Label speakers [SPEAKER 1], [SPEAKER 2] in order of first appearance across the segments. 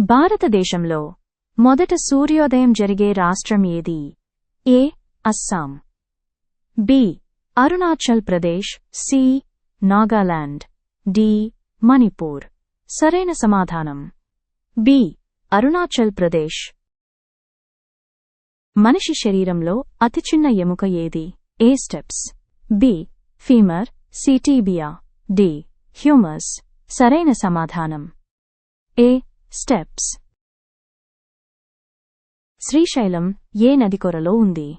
[SPEAKER 1] భారతదేశంలో మొదట సూర్యోదయం జరిగే రాష్ట్రం ఏది? A. Assam. B. Arunachal Pradesh. C. Nagaland. D. Manipur. సరైన సమాధానం. బి. అరుణాచల్ ప్రదేశ్. మనిషి శరీరంలో అతి చిన్న ఎముక ఏది? A stapes? B. Femur. C tibia D. Humerus. సరైన సమాధానం. ఏ. స్టెప్స్ శ్రీశైలం ఏ నది కొరలో ఉంది?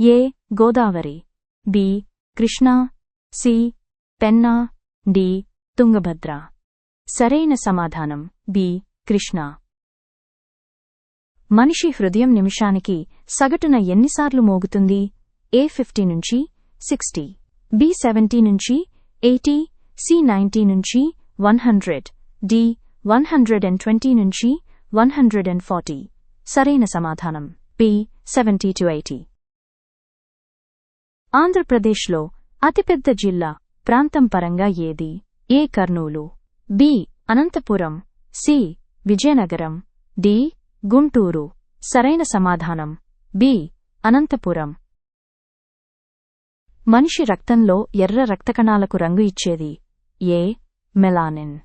[SPEAKER 1] A Godavari. B Krishna. C Penna. D Tungabhadra. సరైన సమాధానం. బి కృష్ణా. మనిషి హృదయం నిమిషానికి సగటున ఎన్నిసార్లు మోగుతుంది? ఏ ఫిఫ్టీ నుంచి? సిక్స్టీ. బి సెవెంటీ నుంచి? ఎయిటీ. సి నైంటీ నుంచి? One hundred. D one hundred and twenty నుంచి వన్ హండ్రెడ్ అండ్ ఫార్టీ సరైన సమాధానం. బి సెవెంటీ టు ఎయిటీ ఆంధ్రప్రదేశ్లో అతిపెద్ద జిల్లా ప్రాంతం పరంగా ఏది? A Kurnool? B Anantapuram. C Vizianagaram. D Guntur. సరైన సమాధానం. బి అనంతపురం. మనిషి రక్తంలో ఎర్ర రక్తకణాలకు రంగు ఇచ్చేది. A melanin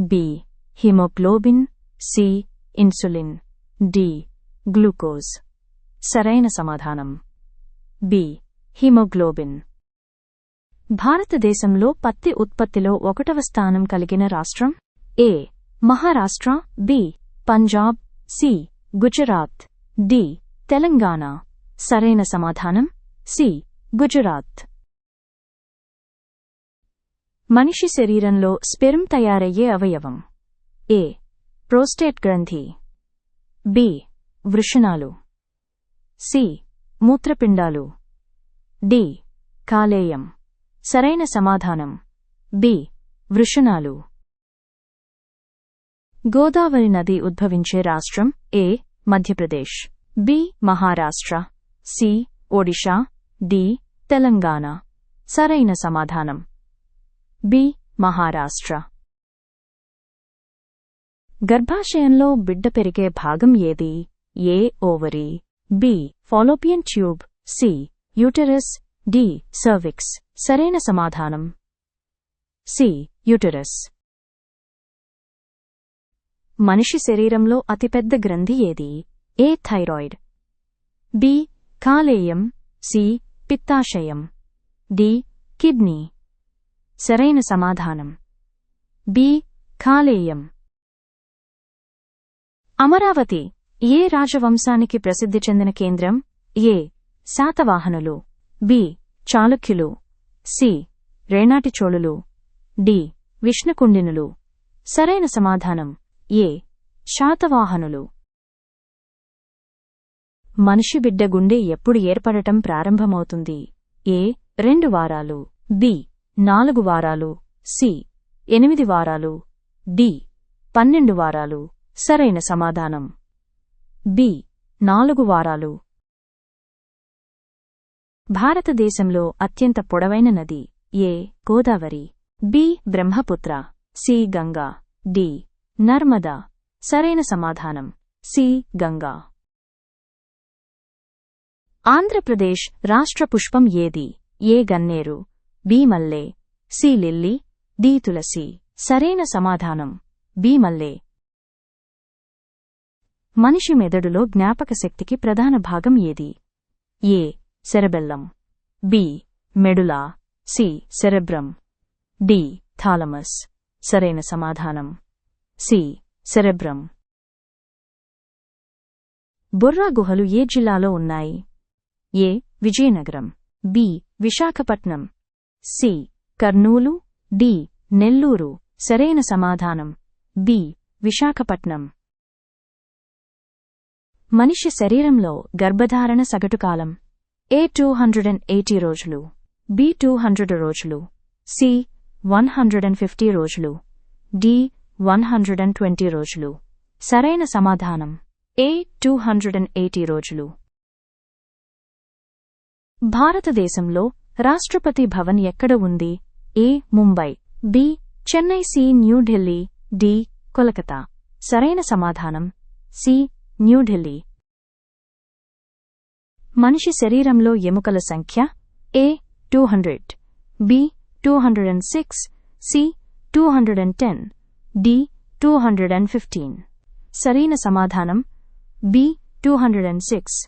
[SPEAKER 1] B haemoglobin C insulin D glucose. సరైన సమాధానం. B haemoglobin. భారతదేశంలో పత్తి ఉత్పత్తిలో ఒకటవ స్థానం కలిగిన రాష్ట్రం? A Maharashtra B Punjab C Gujarat D Telangana. సరైన సమాధానం? సి గుజరాత్. మనిషి శరీరంలో స్పెరుమ్ తయారయ్యే అవయవం. ఏ ప్రోస్టేట్ గ్రంథి. బి వృషణాలు. సి మూత్రపిండాలు. డి కాలేయం. సరైన సమాధానం. బి వృషణాలు. గోదావరి నది ఉద్భవించే రాష్ట్రం A Madhya Pradesh. B Maharashtra. C Odisha D Telangana. సరైన సమాధానం. బి మహారాష్ట్ర. గర్భాశయంలో బిడ్డ పెరిగే భాగం ఏది? A ovary. B fallopian tube. C uterus. D cervix. సరైన సమాధానం. C uterus. మనిషి శరీరంలో అతిపెద్ద గ్రంథి ఏది? A thyroid. బి కాలేయం. సి పిత్తాశయం. D kidney. సరైన సమాధానం. బి కాలేయం. అమరావతి ఏ రాజవంశానికి ప్రసిద్ధి చెందిన కేంద్రం? ఏ. శాతవాహనులు. బి. చాళుక్యులు. సి. రేనాటి చోళులు డి. విష్ణుకుండినులు. సరైన సమాధానం. ఏ. శాతవాహనులు. మనిషి బిడ్డ గుండె ఎప్పుడు ఏర్పడటం ప్రారంభమవుతుంది? ఏ. రెండు వారాలు. బి. నాలుగు వారాలు. సి. ఎనిమిది వారాలు. డి. పన్నెండు వారాలు. సరైన సమాధానం. బి. నాలుగు వారాలు. భారతదేశంలో అత్యంత పొడవైన నది A. Godavari. B. Brahmaputra. C. Ganga. D. Narmada. సరైన సమాధానం. సి. గంగా. ఆంధ్రప్రదేశ్ రాష్ట్ర పుష్పం ఏది? ఏ. గన్నేరు. బి. మల్లె. సి. లిల్లీ. డి. తులసి. సరైన సమాధానం. బి. మల్లె. మనిషి మెదడులో జ్ఞాపక శక్తికి ప్రధాన భాగం ఏది? A. Cerebellum. B. Medulla. C. Cerebrum D. Thalamus. సరైన సమాధానం. సి. సెరెబ్రమ్ బొర్రా గుహలు ఏ జిల్లాలో ఉన్నాయి? A. Vizianagaram. B. Visakhapatnam. C. Kurnool. D. Nellore. సరైన సమాధానం. బి. విశాఖపట్నం. మనిషి శరీరంలో గర్భధారణ సగటు కాలం. A two hundred and eighty రోజులు. బి టూ హండ్రెడ్ రోజులు. C one hundred and fifty రోజులు. D one hundred and twenty రోజులు. సరైన సమాధానం. A two hundred and eighty రోజులు. భారతదేశంలో రాష్ట్రపతి భవన్ ఎక్కడ ఉంది? A Mumbai. B Chennai. C New Delhi D Kolkata సరైన సమాధానం. సి న్యూఢిల్లీ మనిషి శరీరంలో ఎముకల సంఖ్య A two hundred B two hundred and six C two hundred and ten D two hundred and fifteen సరైన సమాధానం B two hundred and six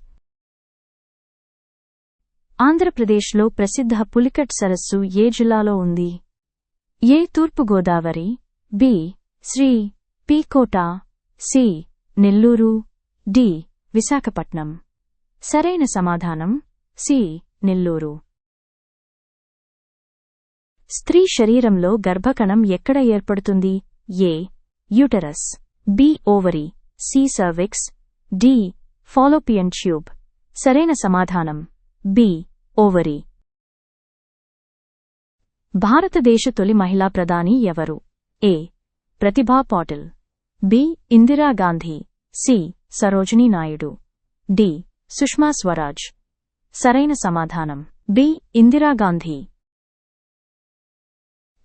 [SPEAKER 1] ఆంధ్రప్రదేశ్లో ప్రసిద్ధ పులికట్ సరస్సు ఏ జిల్లాలో ఉంది? A Thoorpu Godavari B Sri P Kota C Nellore D. Visakhapatnam. సరైన సమాధానం. సి. నెల్లూరు. స్త్రీ శరీరంలో గర్భకణం ఎక్కడ ఏర్పడుతుంది? A. Uterus. B. Ovary. C. Cervix. D. Fallopian tube. సరైన సమాధానం. బి. ఓవరి. భారతదేశ తొలి మహిళా ప్రధాని ఎవరు? A. Pratibha Patil. B. Indira Gandhi C. Sarojini Naidu. D. Sushma Swaraj. సరైన సమాధానం. బి. ఇందిరాగాంధీ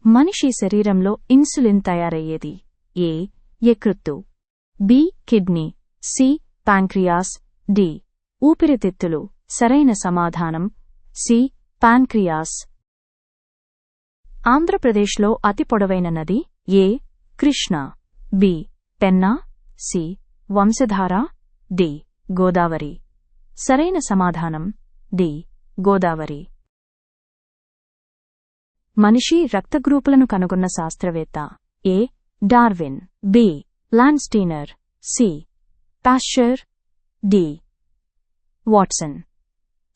[SPEAKER 1] మనిషి శరీరంలో ఇన్సులిన్ తయారయ్యేది. A. యకృత్తు B. Kidney. C. Pancreas. D. ఊపిరితిత్తులు. సరైన సమాధానం. సి. పాన్క్రియాస్ ఆంధ్రప్రదేశ్లో అతి పొడవైన నది A. Krishna. B. Penna. C. Vamsadhara D. Godavari. సరైన సమాధానం డి. గోదావరి. మనిషి రక్తగ్రూపులను కనుగొన్న శాస్త్రవేత్త A. Darwin. B. Landsteiner. C. Pasteur D. Watson.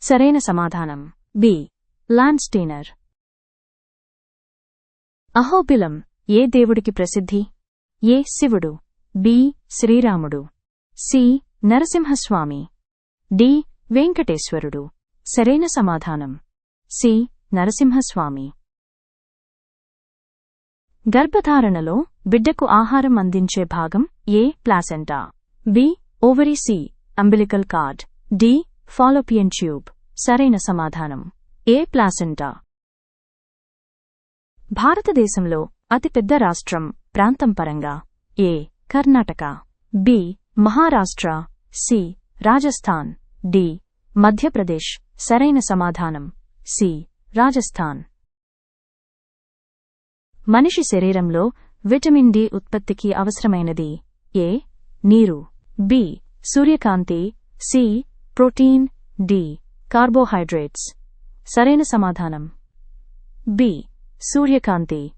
[SPEAKER 1] సరైన సమాధానం బి. లాన్స్టీనర్. అహోబిలం ఏ దేవుడికి ప్రసిద్ధి? ఏ శివుడు? బి. శ్రీరాముడు. సి. నరసింహస్వామి. డి. వెంకటేశ్వరుడు. సరైన సమాధానం. సి. నరసింహస్వామి. గర్భధారణలో బిడ్డకు ఆహారం అందించే భాగం A. Placenta. B. Ovary C. Umbilical cord. D. Fallopian tube. సరైన సమాధానం. ఏ. ప్లాసెంటా. భారతదేశంలో అతిపెద్ద రాష్ట్రం ప్రాంతం పరంగా A. Karnataka. B. Maharashtra. C. Rajasthan. D. Madhya Pradesh. సరైన సమాధానం. సి. రాజస్థాన్. మనిషి శరీరంలో విటమిన్ డి ఉత్పత్తికి అవసరమైనది. ఏ. నీరు. బి. సూర్యకాంతి. సి. ప్రోటీన్. డి. కార్బోహైడ్రేట్స్. సరైన సమాధానం. బి. సూర్యకాంతి.